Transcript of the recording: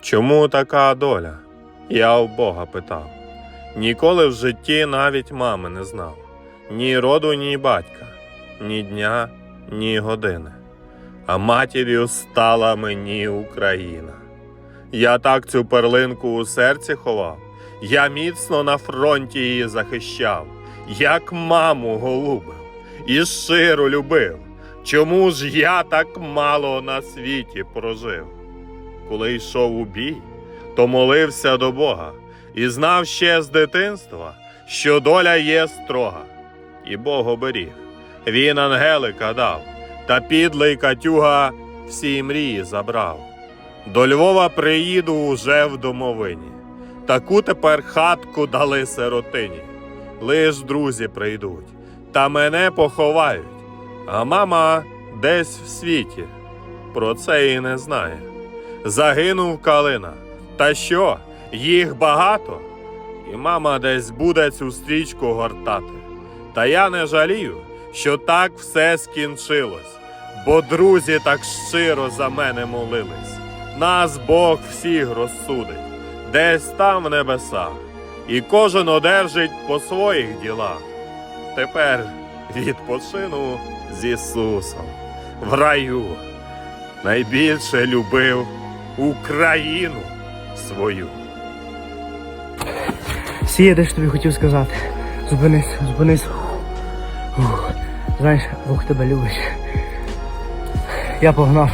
Чому така доля? Я у Бога питав. Ніколи в житті навіть мами не знав. Ні роду, ні батька, ні дня, ні години. А матір'ю стала мені Україна. Я так цю перлинку у серці ховав, я міцно на фронті її захищав, як маму голубив і щиро любив. Чому ж я так мало на світі прожив? Коли йшов у бій, то молився до Бога і знав ще з дитинства, що доля є строга, і Бог оберіг. Він ангелика дав, та підлий Катюга всі мрії забрав. До Львова приїду уже в домовині. Таку тепер хатку дали сиротині. Лиш друзі прийдуть, та мене поховають. А мама десь в світі про це і не знає. Загинув калина. Та що, їх багато? І мама десь буде цю стрічку гортати. Та я не жалію, що так все скінчилось, бо друзі так щиро за мене молились. Нас Бог всіх розсудить, десь там в небесах, і кожен одержить по своїх ділах. Тепер відпочину з Ісусом в раю. Найбільше любив Україну свою. Сія, де ж тобі хотів сказати. Зупинись, зупинись. Ух. Знаєш, Бог тебе любить. Я погнав.